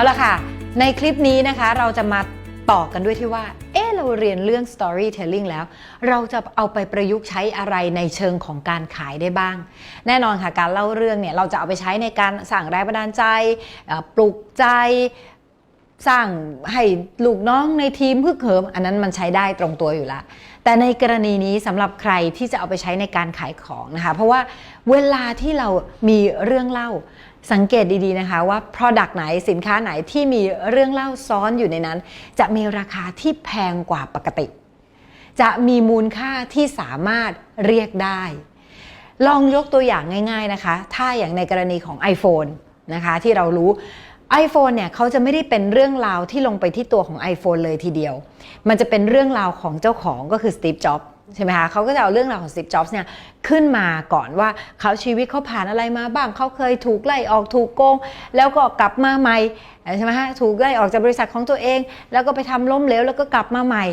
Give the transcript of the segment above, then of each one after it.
เอาละค่ะ ในคลิปนี้นะคะเราจะมาต่อกันด้วยที่ว่า เอ๊เราเรียนเรื่อง storytelling แล้ว เราจะเอาไปประยุกต์ใช้อะไรในเชิงของการขายได้บ้าง แน่นอนค่ะการเล่าเรื่องเนี่ยเราจะเอาไปใช้ในการสั่งแรงบันดาลใจ ปลุกใจสร้างให้ลูกน้องในทีมพึกเหิม อันนั้นมันใช้ได้ตรงตัวอยู่ล้วแต่ในกรณีนี้สำหรับใครที่จะเอาไปใช้ในการขายของนะคะ เพราะว่าเวลาที่เรามีเรื่องเล่า สังเกตดีๆนะคะว่า Product ไหนสินค้าไหนที่มีเรื่องเล่าซ้อนอยู่ในนั้น จะมีราคาที่แพงกว่าปกติ จะมีมูลค่าที่สามารถเรียกได้ ลองยกตัวอย่างง่าย ๆนะคะ ถ้าอย่างในกรณีของ iPhone นะคะที่เรารู้ iPhone เนี่ยเขาจะไม่ได้เป็นเรื่องราวที่ลงไปที่ตัวของ iPhone เลยทีเดียว มันจะเป็นเรื่องราวของเจ้าของก็คือ Steve Jobs ใช่ไหมคะเขาก็จะเอาเรื่องราวของ Steve Jobs เนี่ยขึ้นมาก่อนว่าเขาชีวิตเขาผ่านอะไรมาบ้างเขาเคยถูกไล่ออกถูกโกง แล้วก็กลับมาใหม่ใช่ไหมฮะถูกไล่ออกจากบริษัทของตัวเอง แล้วก็ไปทำล้มเหลวแล้วก็กลับมาใหม่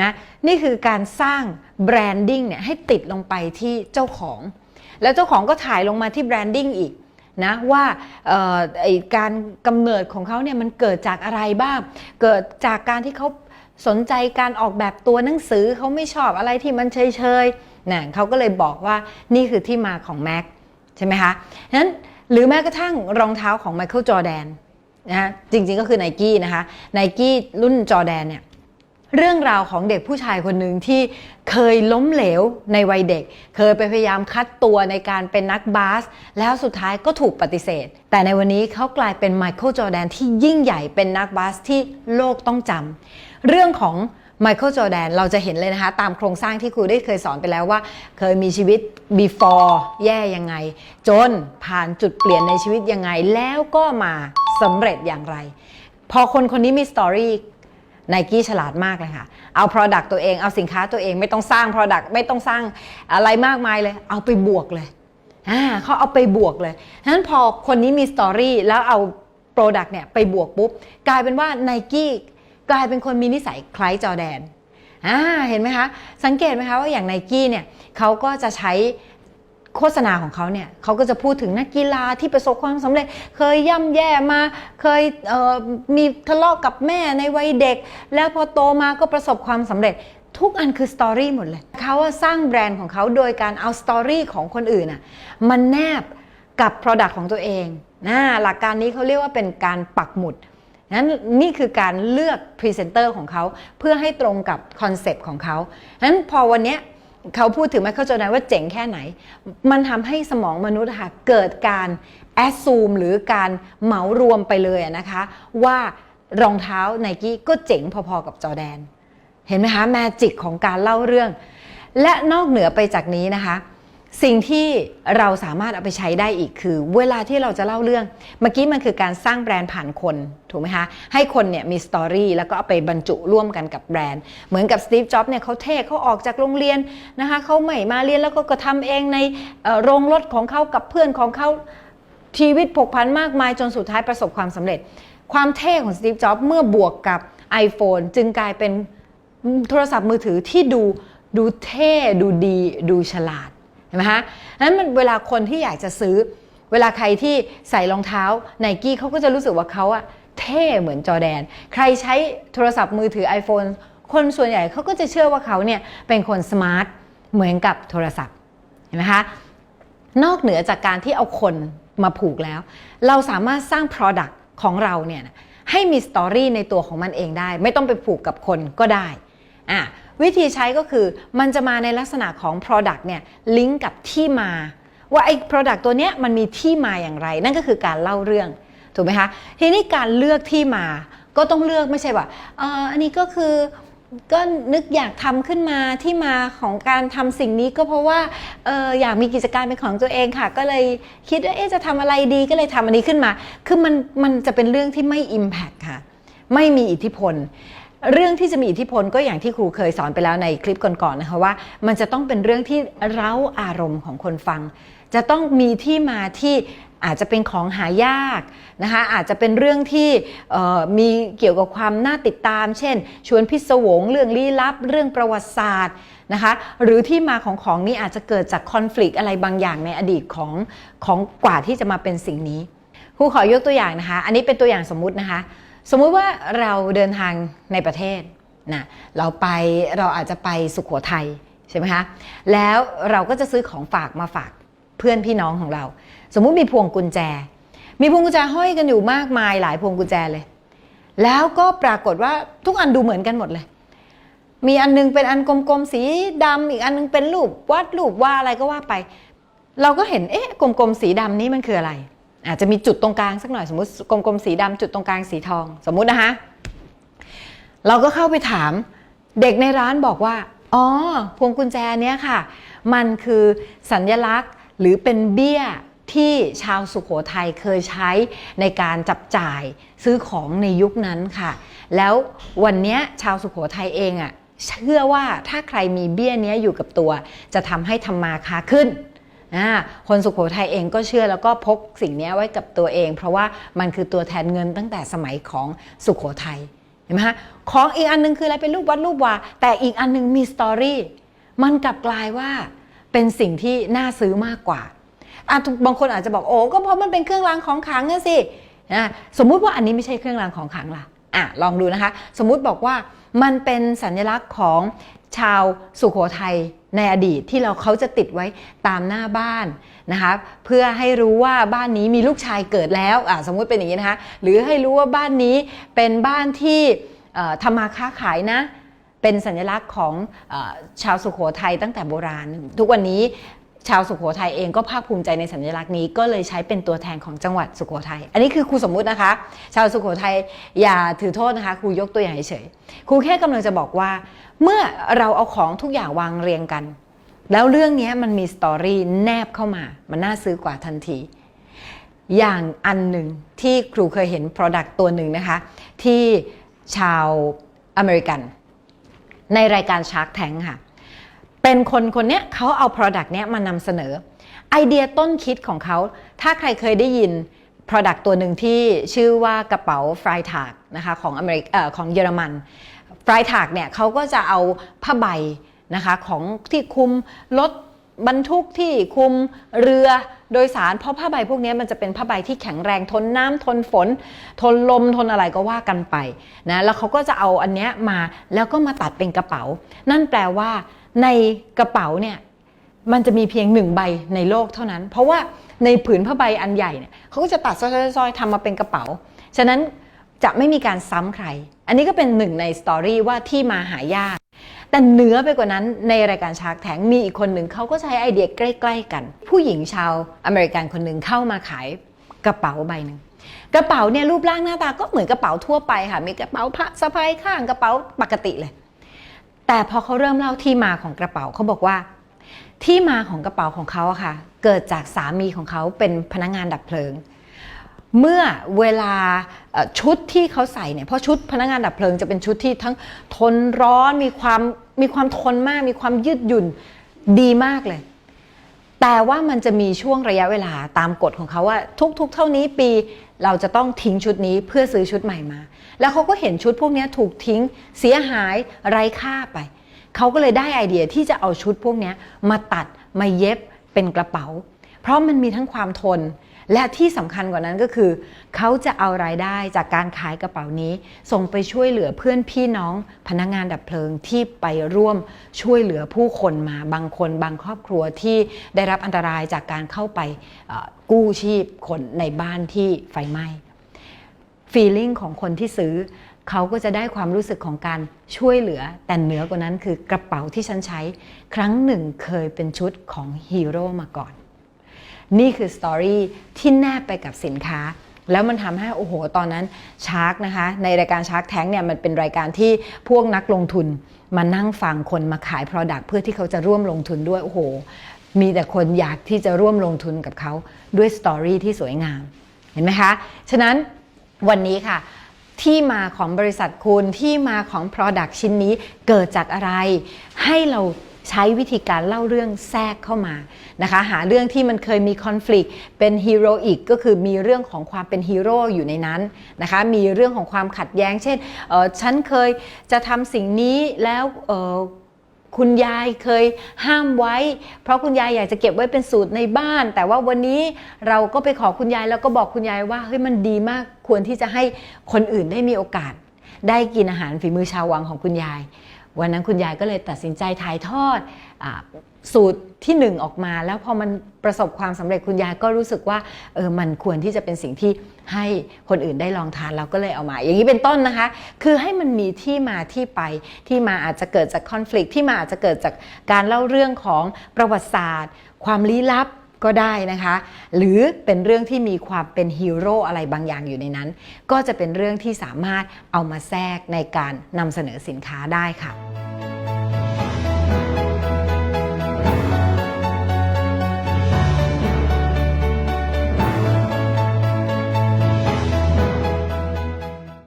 นะนี่คือการสร้างแบรนดิ้งเนี่ยให้ติดลงไปที่เจ้าของ แล้วเจ้าของก็ถ่ายลงมาที่แบรนดิ้งอีกนะว่าการกำเนิดของเขาเนี่ยมันเกิดจากอะไรบ้าง เกิดจากการที่เขา สนใจการออกแบบตัวหนังสือเขาไม่ชอบอะไรที่มันเฉยเฉยๆนะเขาก็เลยบอกว่านี่คือที่มาของแม็กใช่ไหมคะนั้นหรือแม้กระทั่งรองเท้าของไมเคิลจอแดนนะจริงๆก็คือไนกี้นะคะไนกี้รุ่นจอแดนเนี่ย เรื่องราวของเด็กผู้ชายคนหนึ่งที่เคยล้มเหลวในวัยเด็ก เคยไปพยายามคัดตัวในการเป็นนักบาส แล้วสุดท้ายก็ถูกปฏิเสธ แต่ในวันนี้เขากลายเป็นไมเคิลจอร์แดนที่ยิ่งใหญ่เป็นนักบาสที่โลกต้องจำเรื่องของไมเคิลจอร์แดนเราจะเห็นเลยนะคะ ตามโครงสร้างที่ครูได้เคยสอนไปแล้วว่า เคยมีชีวิต before แย่ยังไง จนผ่านจุดเปลี่ยนในชีวิตยังไง แล้วก็มาสำเร็จอย่างไร พอคนคนนี้มีสตอรี่ ไนกี้ฉลาดมากเลยค่ะ เอา Product ตัวเอง เอาสินค้าตัวเองไม่ต้องสร้าง Product ไม่ต้องสร้างอะไรมากมายเลย เอาไปบวกเลยอ่าเขาเอาไปบวกเลยฉะนั้นพอคนนี้มีสตอรี่แล้วเอา Product เนี่ยไปบวกปุ๊บ กลายเป็นว่าไนกี้กลายเป็นคนมีนิสัยคล้ายจอแดนอ่าเห็นไหมคะ สังเกตไหมคะว่าอย่างไนกี้เนี่ยเขาก็จะใช้ โฆษณาของเขาเนี่ยเขาก็จะพูดถึงนักกีฬาที่ประสบความสำเร็จ เคยย่ำแย่มา เคยเมีทะเลาะกับแม่ในวัยเด็ก แล้วพอโตมาก็ประสบความสำเร็จ ทุกอันคือสตอรี่หมดเลยเขาสร้างแบรนด์ของเขาโดยการเอาสตอรี่ของคนอื่นอะมันแนบกับ Product ของตัวเองนะหลักการนี้เขาเรียกว่าเป็นการปักหมุดนั้นนี่คือการเลือกพรีเซนเตอร์ของเขาเพื่อให้ตรงกับคอนเซปต์ของเขานั้นพอวันนี้ เขาพูดถึงไมเคิลจอร์แดนว่าเจ๋งแค่ไหน มันทำให้สมองมนุษย์ค่ะเกิดการแอสซูมหรือการเหมารวมไปเลยนะคะว่ารองเท้าไนกี้ก็เจ๋งพอๆกับจอแดน เห็นไหมคะแมจิกของการเล่าเรื่อง และนอกเหนือไปจากนี้นะคะ สิ่งที่เราสามารถเอาไปใช้ได้อีกคือ เวลาที่เราจะเล่าเรื่อง เมื่อกี้มันคือการสร้างแบรนด์ผ่านคนถูกไหมคะให้คนเนี่ยมีสตอรี่แล้วก็เอาไปบรรจุร่วมกันกับแบรนด์ เหมือนกับสตีฟจ็อบส์เนี่ยเขาเท่เขาออกจากโรงเรียนนะคะเขาไม่มาเรียนแล้วก็กระทำเองในโรงรถของเขากับเพื่อนของเขาชีวิตผกผันมากมายจนสุดท้ายประสบความสำเร็จ ความเท่ของสตีฟจ็อบส์เมื่อบวกกับ iPhone จึงกลายเป็นโทรศัพท์มือถือที่ดูดูเท่ดูดี ดูฉลาด เห็นไหมฮะนั้นมันเวลาคนที่อยากจะซื้อ เวลาใครที่ใส่รองเท้าไนกี้เขาก็จะรู้สึกว่าเขาอะเท่เหมือนจอแดน ใครใช้โทรศัพท์มือถือ iPhone คนส่วนใหญ่เขาก็จะเชื่อว่าเขาเนี่ยเป็นคนสมาร์ทเหมือนกับโทรศัพท์เห็นไหมคะนอกเหนือจากการที่เอาคนมาผูกแล้ว เราสามารถสร้าง Product ของเราเนี่ยให้มีสตอรี่ในตัวของมันเองได้ ไม่ต้องไปผูกกับคนก็ได้อะ วิธีใช้ก็คือมันจะมาในลักษณะของ Product เนี่ยลิงก์กับที่มา ว่าไอ้ Product ตัวเนี้ยมันมีที่มาอย่างไร นั่นก็คือการเล่าเรื่องถูกไหมคะทีนี้การเลือกที่มาก็ต้องเลือกไม่ใช่ว่าเอออันนี้ก็คือก็นึกอยากทำขึ้นมาที่มาของการทำสิ่งนี้ก็เพราะว่าเอออยากมีกิจการเป็นของตัวเองค่ะ ก็เลยคิดว่าเอ๊จะทำอะไรดีก็เลยทำอันนี้ขึ้นมา คือมันมันจะเป็นเรื่องที่ไม่ Impact ค่ะ ไม่มีอิทธิพล เรื่องที่จะมีอิทธิพลก็อย่างที่ครูเคยสอนไปแล้วในคลิปก่อนๆนะคะว่า มันจะต้องเป็นเรื่องที่เร้าอารมณ์ของคนฟัง จะต้องมีที่มาที่อาจจะเป็นของหายากนะคะอาจจะเป็นเรื่องที่มีเกี่ยวกับความน่าติดตาม เช่น ชวนพิศวง เรื่องลี้ลับ เรื่องประวัติศาสตร์นะคะหรือที่มาของของนี้อาจจะเกิดจากคอน FLICT อะไรบางอย่างในอดีตของของกว่าที่จะมาเป็นสิ่งนี้ครูขอยกตัวอย่างนะคะ อันนี้เป็นตัวอย่างสมมุตินะคะ สมมุติว่าเราเดินทางในประเทศนะเราไปเราอาจจะไปสุขโขทัยใช่ไหมคะแล้วเราก็จะซื้อของฝากมาฝากเพื่อนพี่น้องของเรา สมมุติมีพวงกุญแจ มีพวงกุญแจห้อยกันอยู่มากมายหลายพวงกุญแจเลย แล้วก็ปรากฏว่าทุกอันดูเหมือนกันหมดเลย มีอันนึงเป็นอันกลมๆสีดำอีกอันนึงเป็นรูปวัดรูปว่าอะไรก็ว่าไป เราก็เห็นเอ๊ะกลมๆสีดำนี้มันคืออะไร อาจจะมีจุดตรงกลางสักหน่อยสมมติกลมๆสีดำจุดตรงกลางสีทอง สมมุตินะคะ เราก็เข้าไปถามเด็กในร้านบอกว่า อ๋อ พวงกุญแจเนี้ยค่ะ มันคือสัญญลักษณ์หรือเป็นเบี้ยที่ชาวสุขโขทัยเคยใช้ในการจับจ่ายซื้อของในยุคนั้นค่ะ แล้ววันนี้ชาวสุขโขทัยเองอะ่ะเชื่อว่าถ้าใครมีเบี้ยเนี้ยอยู่กับตัว จะทำให้ทำมาค้าขึ้น คนสุขโขทัยเองก็เชื่อแล้วก็พกสิ่งนี้ไว้กับตัวเอง เพราะว่ามันคือตัวแทนเงินตั้งแต่สมัยของสุขโขทัยเห็นไหมฮะของอีกอันหนึงคืออะไรเป็นรูปวัดรูปวาแต่อีกอันหนึงมีสตอรี่มันกลับกลายว่าเป็นสิ่งที่น่าซื้อมากกว่าอะบางคนอาจจะบอกโอ้ก็เพราะมันเป็นเครื่องรางของขลังนะสินะสมมุติว่าอันนี้ไม่ใช่เครื่องรางของขลังล่ะอะลองดูนะคะ สมมุติบอกว่ามันเป็นสัญลักษณ์ของ ชาวสุโขทัยในอดีตที่เราเขาจะติดไว้ตามหน้าบ้านนะคะเพื่อให้รู้ว่าบ้านนี้มีลูกชายเกิดแล้วอะสมมุติเป็นอย่างนี้นะคะหรือให้รู้ว่าบ้านนี้เป็นบ้านที่ทำมาค้าขายนะเป็นสัญลักษณ์ของอชาวสุโขทัยตั้งแต่โบราณ ทุกวันนี้ ชาวสุโขทัยเองก็ภาคภูมิใจในสัญลักษณ์นี้ก็เลยใช้เป็นตัวแทนของจังหวัดสุโขทัย อันนี้คือครูสมมุตินะคะ ชาวสุโขทัยอย่าถือโทษนะคะครูยกตัวอย่างเฉยๆครูแค่กำลังจะบอกว่า เมื่อเราเอาของทุกอย่างวางเรียงกัน แล้วเรื่องนี้มันมีสตอรี่แนบเข้ามา มันน่าซื้อกว่าทันที อย่างอันหนึ่งที่ครูเคยเห็น Product ตัวหนึ่งนะคะ ที่ชาวอเมริกัน ในรายการ Shark Tank ค่ะ เป็นคนคนนี้เขาเอา Product เนี้ยมานำเสนอ ไอเดียต้นคิดของเขา ถ้าใครเคยได้ยิน Product ตัวหนึ่งที่ชื่อว่ากระเป๋าฟรายถากนะคะของอเมริกของเยอรมันฟรายถากเนี่ยเขาก็จะเอาผ้าใบนะคะของที่คุมรถบรรทุกที่คุมเรือโดยสารเพราะผ้าใบพวกนี้มันจะเป็นผ้าใบที่แข็งแรงทนน้ำทนฝน ทนลมทนอะไรก็ว่ากันไปนะแล้วเขาก็จะเอาอันเนี้ยมาแล้วก็มาตัดเป็นกระเป๋า นั่นแปลว่า ในกระเป๋าเนี่ยมันจะมีเพียงหนึ่งใบในโลกเท่านั้น เพราะว่าในผืนผ้าใบอันใหญ่เนี่ยเขาก็จะตัดซอยๆทำมาเป็นกระเป๋า ฉะนั้นจะไม่มีการซ้ำใคร อันนี้ก็เป็นหนึ่งในสตอรี่ว่าที่มาหายาก แต่เหนือไปกว่านั้นในรายการชาร์กแทงมีอีกคนหนึ่งเขาก็ใช้ไอเดียใกล้ ๆ กัน ผู้หญิงชาวอเมริกันคนหนึ่งเข้ามาขายกระเป๋าใบหนึ่งกระเป๋าเนี่ยรูปร่างหน้าตาก็เหมือนกระเป๋าทั่วไปค่ะ มีกระเป๋าผ้าสะพายข้างกระเป๋าปกติเลย แต่พอเขาเริ่มเล่าที่มาของกระเป๋าเขาบอกว่า ที่มาของกระเป๋าของเขาอะค่ะ เกิดจากสามีของเขาเป็นพนักงานดับเพลิง เมื่อเวลาชุดที่เขาใส่เนี่ยเพราะชุดพนักงานดับเพลิงจะเป็นชุดที่ทั้งทนร้อนมีความมีความทนมาก มีความยืดหยุ่นดีมากเลย แต่ว่ามันจะมีช่วงระยะเวลาตามกฎของเขาว่า ทุกๆ เท่านี้ปีเราจะต้องทิ้งชุดนี้เพื่อซื้อชุดใหม่มา แล้วเขาก็เห็นชุดพวกนี้ถูกทิ้งเสียหายไร้ค่าไปเขาก็เลยได้ไอเดียที่จะเอาชุดพวกนี้มาตัดมาเย็บเป็นกระเป๋า เพราะมันมีทั้งความทน และที่สำคัญกว่านั้นก็คือ เขาจะเอารายได้จากการขายกระเป๋านี้ ส่งไปช่วยเหลือเพื่อนพี่น้องพนักงานดับเพลิงที่ไปร่วมช่วยเหลือผู้คนมาบางคน บางครอบครัวที่ได้รับอันตรายจากการเข้าไปกู้ชีพคนในบ้านที่ไฟไหม้ฟีลลิ่งของคนที่ซื้อเขาก็จะได้ความรู้สึกของการช่วยเหลือ แต่เหนือกว่านั้นคือกระเป๋าที่ฉันใช้ ครั้งหนึ่งเคยเป็นชุดของฮีโร่มาก่อน นี่คือสตอรี่ที่แนบไปกับสินค้า แล้วมันทำให้โอ้โห ตอนนั้นชาร์กนะคะ ในรายการชาร์กแท้งเนี่ยมันเป็นรายการที่พวกนักลงทุนมานั่งฟังคนมาขาย Product เพื่อที่เขาจะร่วมลงทุนด้วย โอ้โห มีแต่คนอยากที่จะร่วมลงทุนกับเขาด้วยสตอรี่ที่สวยงาม เห็นไหมคะ ฉะนั้นวันนี้ค่ะที่มาของบริษัทคุณที่มาของ Product ชิ้นนี้เกิดจากอะไร ให้เรา ใช้วิธีการเล่าเรื่องแทรกเข้ามานะคะหาเรื่องที่มันเคยมีคอน FLICT เป็นฮีโร่อีกก็คือมีเรื่องของความเป็นฮีโร่อยู่ในนั้นนะคะมีเรื่องของความขัดแย้ง เช่นฉันเคยจะทำสิ่งนี้แล้วคุณยายเคยห้ามไว้ เพราะคุณยายอยากจะเก็บไว้เป็นสูตรในบ้าน แต่ว่าวันนี้เราก็ไปขอคุณยายแล้วก็บอกคุณยายว่าเฮ้ยมันดีมากควรที่จะให้คนอื่นได้มีโอกาส ได้กินอาหารฝีมือชาววังของคุณยาย วันนั้นคุณยายก็เลยตัดสินใจถ่ายทอดอสูตรที่หนึ่งออกมา แล้วพอมันประสบความสำเร็จคุณยายก็รู้สึกว่าเออมันควรที่จะเป็นสิ่งที่ให้คนอื่นได้ลองทานเราก็เลยเอามา อย่างนี้เป็นต้นนะคะ คือให้มันมีที่มาที่ไปที่มาอาจจะเกิดจากคอน FLICT ที่มาอาจจะเกิดจากการเล่าเรื่องของประวัติศาสตร์ ความลี้ลับ ก็ได้นะคะ หรือเป็นเรื่องที่มีความเป็นฮีโร่อะไรบางอย่างอยู่ในนั้น ก็จะเป็นเรื่องที่สามารถเอามาแทรกในการนำเสนอสินค้าได้ค่ะ